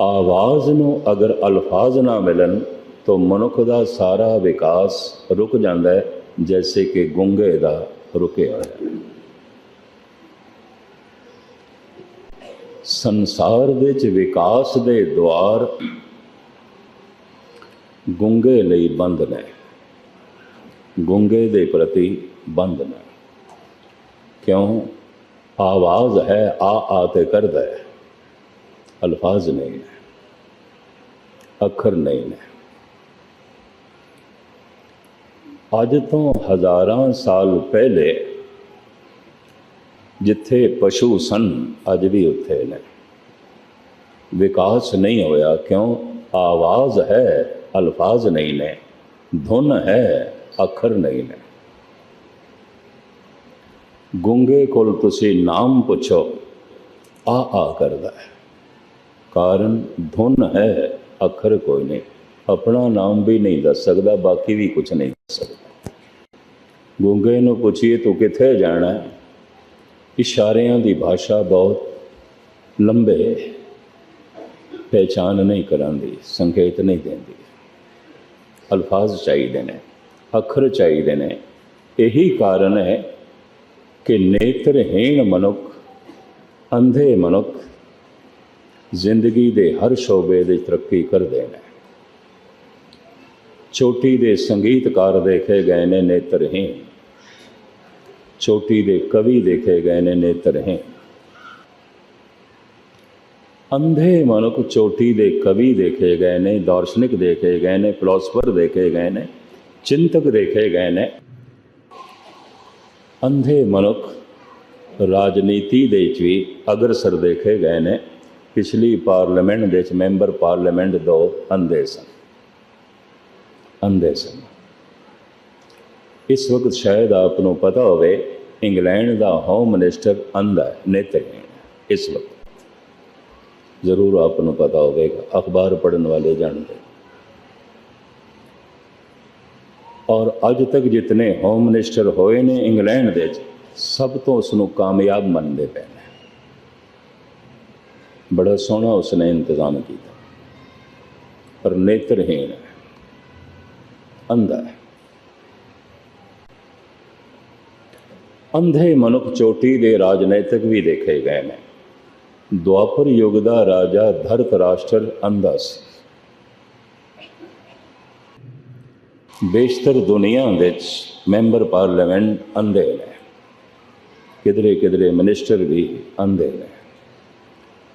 ਆਵਾਜ਼ ਨੂੰ ਅਗਰ ਅਲਫਾਜ਼ ਨਾ ਮਿਲਣ, ਤਾਂ ਮਨੁੱਖ ਦਾ ਸਾਰਾ ਵਿਕਾਸ ਰੁਕ ਜਾਂਦਾ ਹੈ, ਜੈਸੇ ਕਿ ਗੁੰਗੇ ਦਾ ਰੁਕਿਆ ਹੋਇਆ ਹੈ। ਸੰਸਾਰ ਵਿੱਚ ਵਿਕਾਸ ਦੇ ਦੁਆਰ ਗੁੰਗੇ ਲਈ ਬੰਦ ਨੇ। ਗੁੰਗੇ ਦੇ ਪ੍ਰਤੀ ਬੰਦ ਨੇ। ਕਿਉਂ? ਆਵਾਜ਼ ਹੈ ਆ ਆ ਤੇ ਕਰਦਾ ਹੈ। ਅਲਫਾਜ਼ ਨਹੀਂ ਨੇ, ਅੱਖਰ ਨਹੀਂ ਨੇ। ਅੱਜ ਤੋਂ ਹਜ਼ਾਰਾਂ ਸਾਲ ਪਹਿਲੇ ਜਿੱਥੇ ਪਸ਼ੂ ਸਨ, ਅੱਜ ਵੀ ਉੱਥੇ ਨੇ। ਵਿਕਾਸ ਨਹੀਂ ਹੋਇਆ ਕਿਉਂ? ਆਵਾਜ਼ ਹੈ, ਅਲਫਾਜ਼ ਨਹੀਂ ਨੇ। ਧੁਨ ਹੈ, ਅੱਖਰ ਨਹੀਂ ਨੇ। ਗੁੰਗੇ ਕੋਲ ਤੁਸੀਂ ਨਾਮ ਪੁੱਛੋ, ਆ ਆ ਕਰਦਾ ਹੈ। ਕਾਰਨ ਧੁਨ ਹੈ, ਅੱਖਰ ਕੋਈ ਨਹੀਂ। ਆਪਣਾ ਨਾਮ ਵੀ ਨਹੀਂ ਦੱਸ ਸਕਦਾ, ਬਾਕੀ ਵੀ ਕੁਝ ਨਹੀਂ ਦੱਸ ਸਕਦਾ। ਗੁੰਗੇ ਨੂੰ ਪੁੱਛੀਏ, ਤੂੰ ਕਿੱਥੇ ਜਾਣਾ ਹੈ? ਇਸ਼ਾਰਿਆਂ ਦੀ ਭਾਸ਼ਾ ਬਹੁਤ ਲੰਬੇ ਪਹਿਚਾਨ ਨਹੀਂ ਕਰਾਂਦੀ, ਸੰਕੇਤ ਨਹੀਂ ਦਿੰਦੀ। ਅਲਫਾਜ਼ ਚਾਹੀਦੇ ਨੇ, ਅੱਖਰ ਚਾਹੀਦੇ ਨੇ। ਇਹੀ ਕਾਰਨ ਹੈ ਕਿ ਨੇਤਰਹੀਣ ਮਨੁੱਖ, ਅੰਧੇ ਮਨੁੱਖ ਜ਼ਿੰਦਗੀ ਦੇ ਹਰ ਸ਼ੋਬੇ ਦੇ ਤਰੱਕੀ ਕਰਦੇ ਨੇ ਚੋਟੀ ਦੇ ਸੰਗੀਤਕਾਰ ਦੇਖੇ ਗਏ ਨੇ ਨੇਤਰਹੀਣ ਚੋਟੀ ਦੇ ਕਵੀ ਦੇਖੇ ਗਏ ਨੇ ਨੇਤਰਹੀਣ ਅੰਧੇ ਮਨੁੱਖ ਚੋਟੀ ਦੇ ਕਵੀ ਦੇਖੇ ਗਏ ਨੇ ਦਾਰਸ਼ਨਿਕ ਦੇਖੇ ਗਏ ਨੇ ਫਿਲਾਸਫਰ ਦੇਖੇ ਗਏ ਨੇ ਚਿੰਤਕ ਦੇਖੇ ਗਏ ਨੇ ਅੰਧੇ ਮਨੁੱਖ ਰਾਜਨੀਤੀ ਦੇ ਵਿੱਚ ਵੀ ਅਗਰਸਰ ਦੇਖੇ ਗਏ ਨੇ ਪਿਛਲੀ ਪਾਰਲੀਮੈਂਟ ਦੇ ਵਿੱਚ ਮੈਂਬਰ ਪਾਰਲੀਮੈਂਟ ਦੋ ਅੰਧੇ ਸਨ। ਅੰਧੇ ਸਨ। ਇਸ ਵਕਤ ਸ਼ਾਇਦ ਆਪ ਨੂੰ ਪਤਾ ਹੋਵੇ, ਇੰਗਲੈਂਡ ਦਾ ਹੋਮ ਮਿਨਿਸਟਰ ਅੰਧਾ ਹੈ, ਨੇਤਰਹੀਣ ਇਸ ਵਕਤ। ਜ਼ਰੂਰ ਆਪ ਨੂੰ ਪਤਾ ਹੋਵੇਗਾ, ਅਖਬਾਰ ਪੜਨ ਵਾਲੇ ਜਾਣਦੇ ਔਰ ਅੱਜ ਤੱਕ ਜਿਤਨੇ ਹੋਮ ਮਿਨਿਸਟਰ ਹੋਏ ਨੇ ਇੰਗਲੈਂਡ ਦੇ ਵਿੱਚ, ਸਭ ਤੋਂ ਉਸ ਨੂੰ ਕਾਮਯਾਬ ਮੰਨਦੇ ਪਏ ਨੇ। ਬੜਾ ਸੋਹਣਾ ਉਸਨੇ ਇੰਤਜ਼ਾਮ ਕੀਤਾ। ਪਰ ਨੇਤਰਹੀਣ ਹੈ, ਅੰਧਾ ਹੈ। ਅੰਧੇ ਮਨੁੱਖ ਚੋਟੀ ਦੇ ਰਾਜਨੀਤਿਕ ਵੀ ਦੇਖੇ ਗਏ ਨੇ। ਦੁਆਪਰ ਯੁੱਗ ਦਾ ਰਾਜਾ ਧਰਤ ਰਾਸ਼ਟਰ ਅੰਧਾ ਸੀ। ਬੇਸ਼ਤਰ ਦੁਨੀਆ ਵਿੱਚ ਮੈਂਬਰ ਪਾਰਲੀਮੈਂਟ ਅੰਧੇ ਨੇ। ਕਿਧਰੇ ਕਿਧਰੇ ਮਿਨਿਸਟਰ ਵੀ ਅੰਧੇ ਨੇ।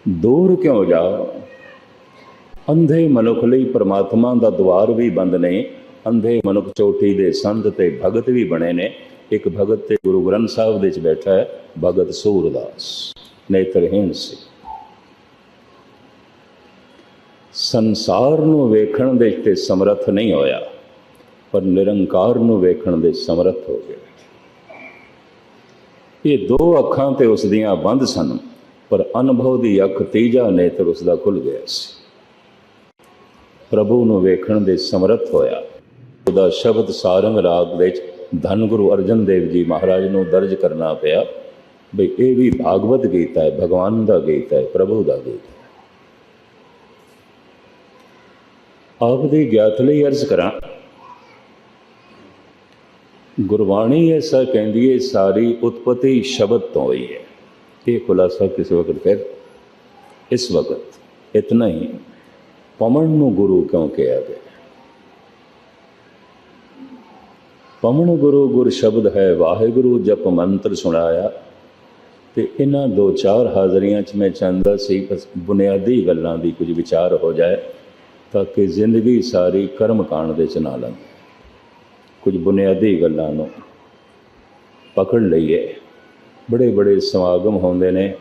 ਦੂਰ ਕਿਉਂ ਜਾਓ? ਅੰਧੇ ਮਨੁੱਖ ਲਈ ਪ੍ਰਮਾਤਮਾ ਦਾ ਦਵਾਰ ਵੀ ਬੰਦ ਨਹੀਂ ਅੰਧੇ ਮਨੁੱਖ ਚੋਟੀ ਦੇ ਸੰਤ ਤੇ ਭਗਤ ਵੀ ਬਣੇ ਨੇ। ਇੱਕ ਭਗਤ ਤੇ ਗੁਰੂ ਗ੍ਰੰਥ ਸਾਹਿਬ ਦੇ ਵਿੱਚ ਬੈਠਾ ਹੈ, ਭਗਤ ਸੂਰਦਾਸ। ਨੇਤਰਹੀਣ ਸੀ। ਸੰਸਾਰ ਨੂੰ ਵੇਖਣ ਦੇ ਤੇ ਸਮਰੱਥ ਨਹੀਂ ਹੋਇਆ, ਪਰ ਨਿਰੰਕਾਰ ਨੂੰ ਵੇਖਣ ਦੇ ਸਮਰੱਥ ਹੋ ਗਿਆ। ਇਹ ਦੋ ਅੱਖਾਂ ਤੇ ਉਸ ਦੀਆਂ ਬੰਦ ਸਨ। ਪਰ ਅਨੁਭਵ ਦੀ ਅੱਖ ਤੀਜਾ ਨੇਤਰ ਉਸ ਦਾ ਖੁੱਲ ਗਿਆ ਸੀ। ਪ੍ਰਭੂ ਨੂੰ ਵੇਖਣ ਦੇ ਸਮਰੱਥ ਹੋਇਆ। ਉਹਦਾ ਸ਼ਬਦ ਸਾਰੰਗ ਰਾਗ ਵਿੱਚ ਧੰਨ ਗੁਰੂ ਅਰਜਨ ਦੇਵ ਜੀ ਮਹਾਰਾਜ ਨੂੰ ਦਰਜ ਕਰਨਾ ਪਿਆ ਬਈ ਇਹ ਵੀ ਭਾਗਵਤ ਗੀਤਾ ਹੈ, ਭਗਵਾਨ ਦਾ ਗੀਤ ਹੈ, ਪ੍ਰਭੂ ਦਾ ਗੀਤ ਹੈ। ਆਪ ਦੀ ਗਿਆਤ ਲਈ ਅਰਜ਼ ਕਰਾਂ, ਗੁਰਬਾਣੀ ਐਸਾ ਕਹਿੰਦੀ ਹੈ ਸਾਰੀ ਉਤਪਤੀ ਸ਼ਬਦ ਤੋਂ ਹੋਈ ਹੈ। ਇਹ ਖੁਲਾਸਾ ਕਿਸ ਵਕਤ ਫਿਰ ਇਸ ਵਕਤ ਇਤਨਾ ਹੀ ਪਵਨ ਨੂੰ ਗੁਰੂ ਕਿਉਂ ਕਿਹਾ ਗਿਆ ਪਵਨ ਗੁਰੂ ਗੁਰ ਸ਼ਬਦ ਹੈ ਵਾਹਿਗੁਰੂ ਜਪ ਮੰਤਰ ਸੁਣਾਇਆ ਤੇ ਇਹਨਾਂ ਦੋ ਚਾਰ ਹਾਜ਼ਰੀਆਂ 'ਚ ਮੈਂ ਚਾਹੁੰਦਾ ਸੀ ਬਸ ਬੁਨਿਆਦੀ ਗੱਲਾਂ ਦੀ ਕੁਝ ਵਿਚਾਰ ਹੋ ਜਾਏ ਤਾਂ ਕਿ ਜ਼ਿੰਦਗੀ ਸਾਰੀ ਕਰਮ ਕਾਂਡ ਦੇ ਚ ਨਾ ਲੰਘੇ ਕੁਝ ਬੁਨਿਆਦੀ ਗੱਲਾਂ ਨੂੰ ਪਕੜ ਲਈਏ ਬੜੇ ਬੜੇ ਸਮਾਗਮ ਹੁੰਦੇ ਨੇ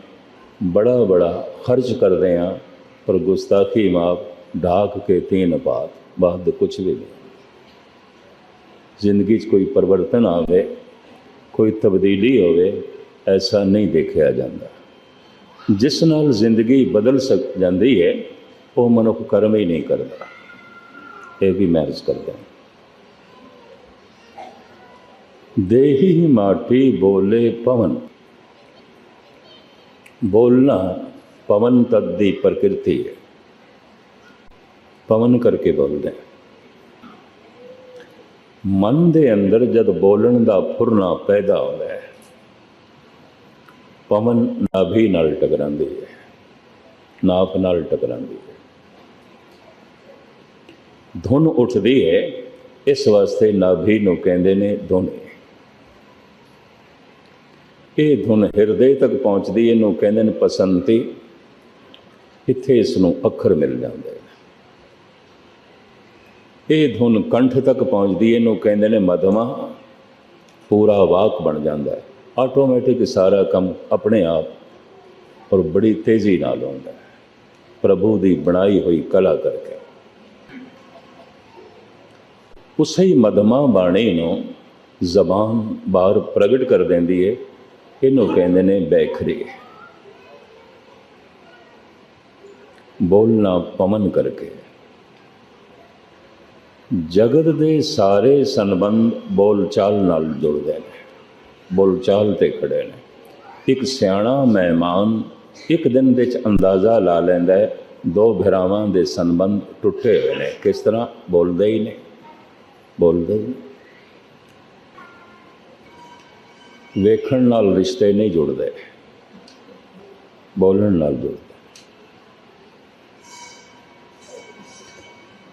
ਬੜਾ ਬੜਾ ਖਰਚ ਕਰਦੇ ਆ, ਪਰ ਗੁਸਤਾਖੀ ਮਾਫ ਢਾਕ ਕੇ ਤੀਨ ਬਾਤ, ਬਾਅਦ ਕੁਝ ਵੀ ਨਹੀਂ। ਜ਼ਿੰਦਗੀ 'ਚ ਕੋਈ ਪਰਿਵਰਤਨ ਆਵੇ, ਕੋਈ ਤਬਦੀਲੀ ਹੋਵੇ, ਐਸਾ ਨਹੀਂ ਦੇਖਿਆ ਜਾਂਦਾ। ਜਿਸ ਨਾਲ ਜ਼ਿੰਦਗੀ ਬਦਲ ਸਕ, ਜਾਂਦੀ ਹੈ, ਉਹ ਮਨੁੱਖ ਕਰਮ ਹੀ ਨਹੀਂ ਕਰਦਾ। ਇਹ ਵੀ ਮਹਿਰਜ ਕਰਦਾ ਦੇਹੀ ਮਾਟੀ ਬੋਲੇ ਪਵਨ ਬੋਲਣਾ ਪਵਨ ਤਦ ਦੀ ਪ੍ਰਕਿਰਤੀ ਹੈ। ਪਵਨ ਕਰਕੇ ਬੋਲਦੇ ਮਨ ਦੇ ਅੰਦਰ ਜਦ ਬੋਲਣ ਦਾ ਫੁਰਨਾ ਪੈਦਾ ਹੁੰਦਾ ਹੈ, ਪਵਨ ਨਾਭੀ ਨਾਲ ਟਕਰਾਉਂਦੀ ਹੈ ਨਾਪ ਨਾਲ ਟਕਰਾਉਂਦੀ ਹੈ। ਧੁਨ ਉੱਠਦੀ ਹੈ, ਇਸ ਵਾਸਤੇ ਨਾਭੀ ਨੂੰ ਕਹਿੰਦੇ ਨੇ ਧੁਨੀ। ਇਹ ਧੁਨ ਹਿਰਦੇ ਤੱਕ ਪਹੁੰਚਦੀ, ਇਹਨੂੰ ਕਹਿੰਦੇ ਨੇ ਪਸੰਤੀ। ਇੱਥੇ ਇਸ ਨੂੰ ਅੱਖਰ ਮਿਲ ਜਾਂਦੇ ਨੇ। ਇਹ ਧੁਨ ਕੰਠ ਤੱਕ ਪਹੁੰਚਦੀ, ਇਹਨੂੰ ਕਹਿੰਦੇ ਨੇ ਮਧਮਾ। ਪੂਰਾ ਵਾਕ ਬਣ ਜਾਂਦਾ ਹੈ। ਆਟੋਮੈਟਿਕ ਸਾਰਾ ਕੰਮ ਆਪਣੇ ਆਪ ਔਰ ਬੜੀ ਤੇਜ਼ੀ ਨਾਲ ਹੁੰਦਾ ਹੈ। ਪ੍ਰਭੂ ਦੀ ਬਣਾਈ ਹੋਈ ਕਲਾ ਕਰਕੇ। ਉਸੇ ਹੀ ਮਧਮਾ ਬਾਣੀ ਨੂੰ ਜ਼ਬਾਨ ਬਾਹਰ ਪ੍ਰਗਟ ਕਰ ਦਿੰਦੀ ਹੈ ਇਹਨੂੰ ਕਹਿੰਦੇ ਨੇ ਬੈਖਰੀ। ਬੋਲਣਾ ਪਵਨ ਕਰਕੇ। ਜਗਤ ਦੇ ਸਾਰੇ ਸੰਬੰਧ ਬੋਲਚਾਲ ਨਾਲ ਜੁੜਦੇ ਨੇ। ਬੋਲਚਾਲ ਤੇ ਖੜੇ ਨੇ। ਇੱਕ ਸਿਆਣਾ ਮਹਿਮਾਨ ਇੱਕ ਦਿਨ ਵਿੱਚ ਅੰਦਾਜ਼ਾ ਲਾ ਲੈਂਦਾ ਹੈ, ਦੋ ਭਰਾਵਾਂ ਦੇ ਸੰਬੰਧ ਟੁੱਟੇ ਹੋਏ ਨੇ। ਕਿਸ ਤਰ੍ਹਾਂ? ਬੋਲਦੇ ਹੀ ਨੇ। ਬੋਲਦੇ ਹੀ ਵੇਖਣ ਨਾਲ ਰਿਸ਼ਤੇ ਨਹੀਂ ਜੁੜਦੇ। ਬੋਲਣ ਨਾਲ ਜੁੜਦੇ।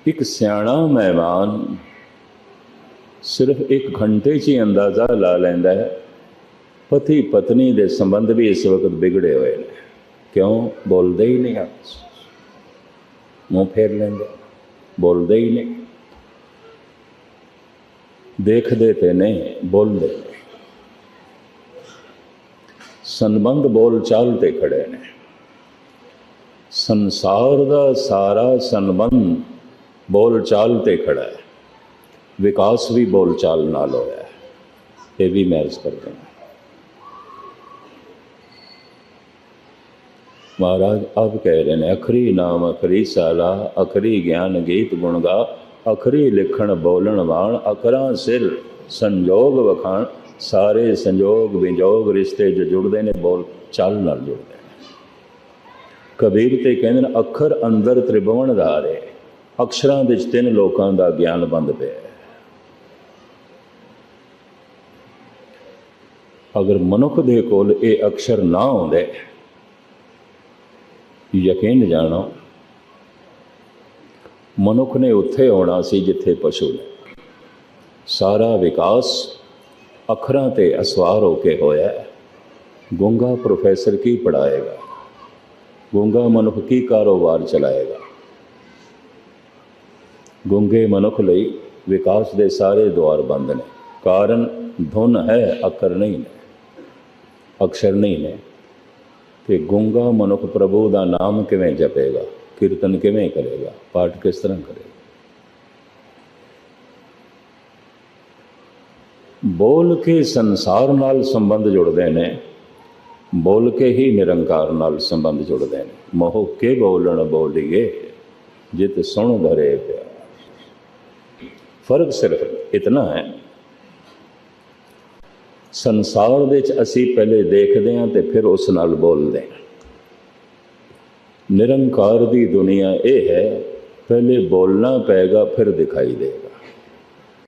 ਇੱਕ ਸਿਆਣਾ ਮਹਿਮਾਨ ਸਿਰਫ ਇੱਕ ਘੰਟੇ 'ਚ ਹੀ ਅੰਦਾਜ਼ਾ ਲਾ ਲੈਂਦਾ ਹੈ, ਪਤੀ ਪਤਨੀ ਦੇ ਸੰਬੰਧ ਵੀ ਇਸ ਵਕਤ ਵਿਗੜੇ ਹੋਏ ਨੇ। ਕਿਉਂ? ਬੋਲਦੇ ਹੀ ਨਹੀਂ ਆਪਸ ਮੂੰਹ ਫੇਰ ਲੈਂਦੇ। ਬੋਲਦੇ ਹੀ ਨਹੀਂ। ਦੇਖਦੇ ਤੇ ਨਹੀਂ, ਬੋਲਦੇ। ਸੰਬੰਧ ਬੋਲਚਾਲ ਤੇ ਖੜੇ ਨੇ। ਸੰਸਾਰ ਦਾ ਸਾਰਾ ਸੰਬੰਧ ਬੋਲ ਚਾਲ ਤੇ ਖੜਾ ਹੈ। ਵਿਕਾਸ ਵੀ ਬੋਲਚਾਲ ਨਾਲ ਹੋਇਆ ਹੈ। ਇਹ ਵੀ ਮੈਂ ਇਸ ਕਰਦੇ ਹਾਂ। ਮਹਾਰਾਜ, ਆਪ ਕਹਿ ਰਹੇ ਨੇ, ਅਖਰੀ ਨਾਮ, ਅਖਰੀ ਸਾਲਾ, ਅਖਰੀ ਗਿਆਨ ਗੀਤ ਗੁਣਗਾ ਅਖਰੀ ਲਿਖਣ ਬੋਲਣ ਵਾਣ ਅਕਰਾਂ ਸਿਰ ਸੰਜੋਗ ਵਖਾਣ। ਸਾਰੇ ਸੰਜੋਗ ਵਿਜੋਗ ਰਿਸ਼ਤੇ ਜੋ ਜੁੜਦੇ ਨੇ, ਬੋਲ ਚੱਲ ਨਾਲ ਜੁੜਦੇ ਨੇ। ਕਬੀਰ ਤੇ ਕਹਿੰਦੇ ਨੇ, ਅੱਖਰ ਅੰਦਰ ਤ੍ਰਿਭਵਨ ਧਾਰੇ ਅਕਸ਼ਰਾਂ ਵਿੱਚ ਤਿੰਨ ਲੋਕਾਂ ਦਾ ਗਿਆਨ ਬੰਦ ਪਿਆ। ਅਗਰ ਮਨੁੱਖ ਦੇ ਕੋਲ ਇਹ ਅਕਸ਼ਰ ਨਾ ਆਉਂਦੇ, ਯਕੀਨ ਜਾਣੋ, ਮਨੁੱਖ ਨੇ ਉੱਥੇ ਆਉਣਾ ਸੀ ਜਿੱਥੇ ਪਸ਼ੂ ਨੇ। ਸਾਰਾ ਵਿਕਾਸ ਅੱਖਰਾਂ ਤੇ ਅਸਵਾਰ ਹੋ ਕੇ ਹੋਇਆ ਹੈ। ਗੁੰਗਾ ਪ੍ਰੋਫੈਸਰ ਕੀ ਪੜਾਏਗਾ ਗੁੰਗਾ ਮਨੁੱਖ ਕੀ ਕਾਰੋਬਾਰ ਚਲਾਏਗਾ? ਗੁੰਗੇ ਮਨੁੱਖ ਲਈ ਵਿਕਾਸ ਦੇ ਸਾਰੇ ਦੁਆਰ ਬੰਦ ਨੇ। ਕਾਰਨ ਧੁਨ ਹੈ, ਅੱਖਰ ਨਹੀਂ ਨੇ। ਅਕਸ਼ਰ ਨਹੀਂ ਨੇ। ਕਿ ਗੁੰਗਾ ਮਨੁੱਖ ਪ੍ਰਭੂ ਦਾ ਨਾਮ ਕਿਵੇਂ ਜਪੇਗਾ? ਕੀਰਤਨ ਕਿਵੇਂ ਕਰੇਗਾ? ਪਾਠ ਕਿਸ ਤਰ੍ਹਾਂ ਕਰੇਗਾ? ਬੋਲ ਕੇ ਸੰਸਾਰ ਨਾਲ ਸੰਬੰਧ ਜੁੜਦੇ ਨੇ, ਬੋਲ ਕੇ ਹੀ ਨਿਰੰਕਾਰ ਨਾਲ ਸੰਬੰਧ ਜੁੜਦੇ ਨੇ। ਮੋਹ ਕੇ ਬੋਲਣ ਬੋਲੀਏ, ਜਿਤ ਸੁਣ ਭਰੇ ਪਿਆ ਫ਼ਰਕ ਸਿਰਫ ਇਤਨਾ ਹੈ, ਸੰਸਾਰ ਦੇ ਵਿੱਚ ਅਸੀਂ ਪਹਿਲੇ ਦੇਖਦੇ ਹਾਂ ਤੇ ਫਿਰ ਉਸ ਨਾਲ ਬੋਲਦੇ ਹਾਂ। ਨਿਰੰਕਾਰ ਦੀ ਦੁਨੀਆ ਇਹ ਹੈ, ਪਹਿਲੇ ਬੋਲਣਾ ਪਏਗਾ, ਫਿਰ ਦਿਖਾਈ ਦੇ।